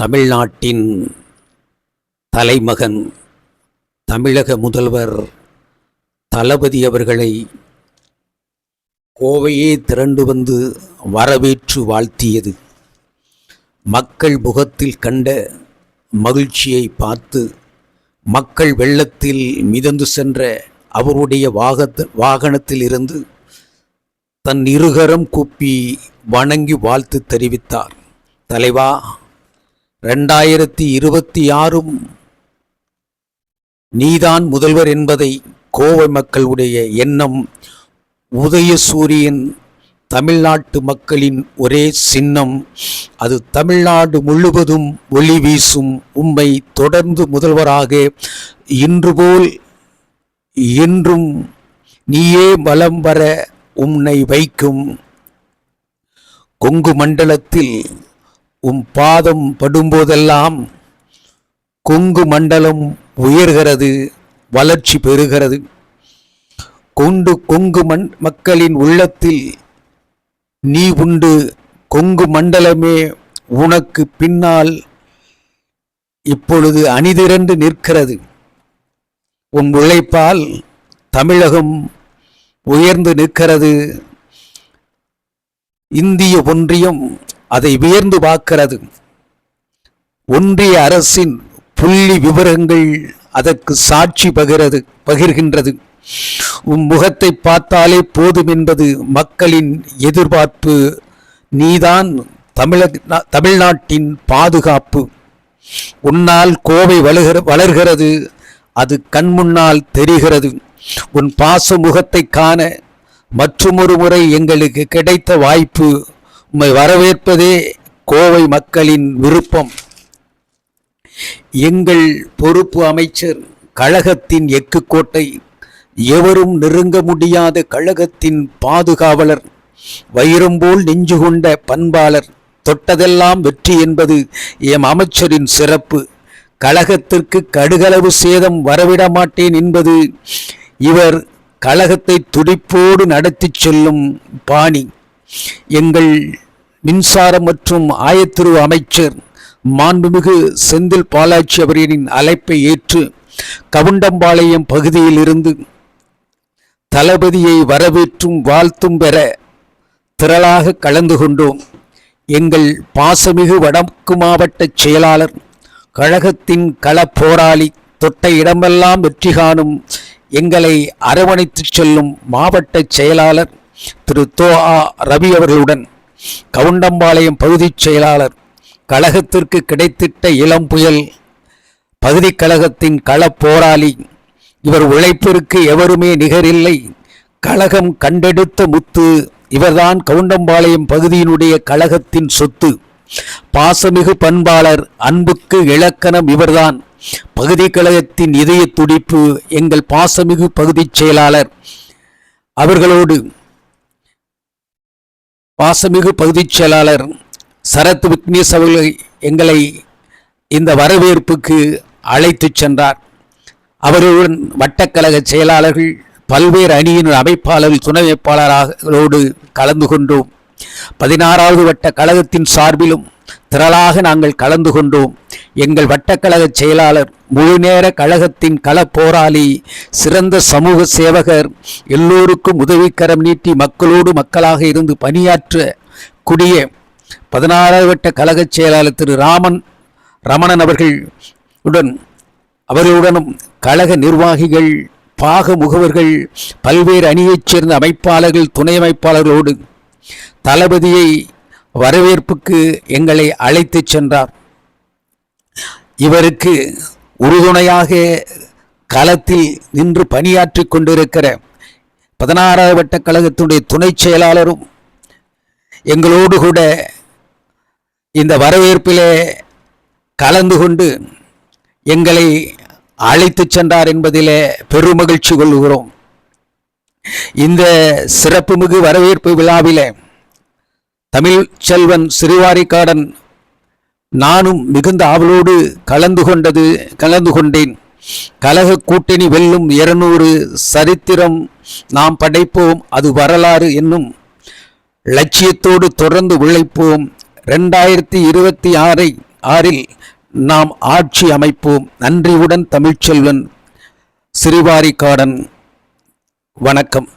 தமிழ்நாட்டின் தலைமகன் தமிழக முதல்வர் தளபதி அவர்களை கோவையே திரண்டு வந்து வரவேற்று வாழ்த்தியது. மக்கள் முகத்தில் கண்ட மகிழ்ச்சியை பார்த்து மக்கள் வெள்ளத்தில் மிதந்து சென்ற அவருடைய வாகத்த வாகனத்திலிருந்து தன் இருகரம் கூப்பி வணங்கி வாழ்த்து தெரிவித்தார். தலைவா ரெண்டாயிரத்தி இருபத்தி ஆறும் நீதான் முதல்வர் என்பதை கோவை மக்களுடைய எண்ணம் உதயசூரியன் தமிழ்நாட்டு மக்களின் ஒரே சின்னம். அது தமிழ்நாடு முழுவதும் ஒளி வீசும் உம்மை தொடர்ந்து முதல்வராக இன்று போல் என்றும் நீயே வலம் வர உன்னை வைக்கும். கொங்கு மண்டலத்தில் உம் பாதம் படும்போதெல்லாம் கொங்கு மண்டலம் உயர்கிறது வளர்ச்சி பெறுகிறது. கொண்டு கொங்கு மண் மக்களின் உள்ளத்தில் நீ உண்டு கொங்கு மண்டலமே உனக்கு பின்னால் இப்பொழுது அணிதிரண்டு நிற்கிறது. உன் உழைப்பால் தமிழகம் உயர்ந்து நிற்கிறது. இந்திய ஒன்றியம் அதை வியர்ந்து பார்க்கிறது. ஒன்றிய அரசின் புள்ளி விவரங்கள் அதற்கு சாட்சி பகிறது பகிர்கின்றது. உம் முகத்தை பார்த்தாலே போதும் என்பது மக்களின் எதிர்பார்ப்பு. நீதான் தமிழக தமிழ்நாட்டின் பாதுகாப்பு. உன்னால் கோவை வளர்கிற வளர்கிறது அது கண்முன்னால் தெரிகிறது. உன் பாச முகத்தை காண மற்றுமொரு முறை எங்களுக்கு கிடைத்த வாய்ப்பு. உம்மை வரவேற்பதே கோவை மக்களின் விருப்பம். எங்கள் பொறுப்பு அமைச்சர் கழகத்தின் எக்கு கோட்டை எவரும் நெருங்க முடியாத கழகத்தின் பாதுகாவலர் வயிறும்போல் நெஞ்சு கொண்ட பண்பாளர் தொட்டதெல்லாம் வெற்றி என்பது எம் அமைச்சரின் சிறப்பு. கழகத்திற்கு கடுகளவு சேதம் வரவிட மாட்டேன் என்பது இவர் கழகத்தை துடிப்போடு நடத்திச் செல்லும் பாணி. எங்கள் மின்சாரம் மற்றும் ஆயத்திரு அமைச்சர் மாண்புமிகு செந்தில் பாலாட்சி அவர்களின் அழைப்பை ஏற்று கவுண்டம்பாளையம் பகுதியிலிருந்து தளபதியை வரவேற்றும் வாழ்த்தும் பெற திரளாக கலந்து கொண்டோம். எங்கள் பாசமிகு வடக்கு மாவட்ட செயலாளர் கழகத்தின் களப்போராளி தொட்ட இடமெல்லாம் வெற்றி காணும் எங்களை அரவணைத்துச் செல்லும் மாவட்ட செயலாளர் திரு தோ ஆ ரவி அவர்களுடன் கவுண்டம்பாளையம் பகுதிச் செயலாளர் கழகத்திற்கு கிடைத்திட்ட இளம் புயல் பகுதி கழகத்தின் களப் போராளி இவர் உழைப்பிற்கு எவருமே நிகரில்லை. கழகம் கண்டெடுத்த முத்து இவர்தான் கவுண்டம்பாளையம் பகுதியினுடைய கழகத்தின் சொத்து. பாசமிகு பண்பாளர் அன்புக்கு இலக்கணம் இவர்தான். பகுதி கழகத்தின் இதய துடிப்பு எங்கள் பாசமிகு பகுதிச் செயலாளர். அவர்களோடு பாசமிகு பகுதிச் செயலாளர் சரத் விக்னேஷ் அவர்கள் எங்களை இந்த வரவேற்புக்கு அழைத்துச் சென்றார். அவர்களுடன் வட்டக்கழக செயலாளர்கள் பல்வேறு அணியின் அமைப்பாளர்கள் துணை அமைப்பாளர்களோடு கலந்து கொண்டோம். பதினாறாவது வட்ட கழகத்தின் சார்பிலும் திரளாக நாங்கள் கலந்து கொண்டோம். எங்கள் வட்டக்கழக செயலாளர் முழுநேர கழகத்தின் கள போராளி சிறந்த சமூக சேவகர் எல்லோருக்கும் உதவிக்கரம் நீட்டி மக்களோடு மக்களாக இருந்து பணியாற்ற கூடிய பதினாறாவது வட்ட கழக செயலாளர் திரு ராமன் ரமணன் அவர்கள் உடன் அவர்களுடனும் கழக நிர்வாகிகள் பாக முகவர்கள் பல்வேறு அணியைச் சேர்ந்த அமைப்பாளர்கள் துணை அமைப்பாளர்களோடு தளபதியை வரவேற்புக்கு எங்களை அழைத்துச் சென்றார். இவருக்கு உறுதுணையாக களத்தில் நின்று பணியாற்றி கொண்டிருக்கிற பதினாறாவது வட்ட துணை துணைச் செயலாளரும் எங்களோடு கூட இந்த வரவேற்பிலே கலந்து கொண்டு எங்களை அழைத்து சென்றார் என்பதிலே பெருமகிழ்ச்சி கொள்கிறோம். இந்த சிறப்புமிகு வரவேற்பு விழாவிலே தமிழ் செல்வன் சிறுவாரிக்காடன் நானும் மிகுந்த ஆவலோடு கலந்து கொண்டது கலந்து கொண்டேன். கலக கூட்டணி வெல்லும் இருநூறு சரித்திரம் நாம் படைப்போம் அது வரலாறு என்னும் லட்சியத்தோடு தொடர்ந்து உழைப்போம். ரெண்டாயிரத்தி இருபத்தி ஆறை ஆறில் நாம் ஆட்சி அமைப்போம். நன்றியுடன் தமிழ்ச்செல்வன் சிறுவாரிக்காடன். வணக்கம்.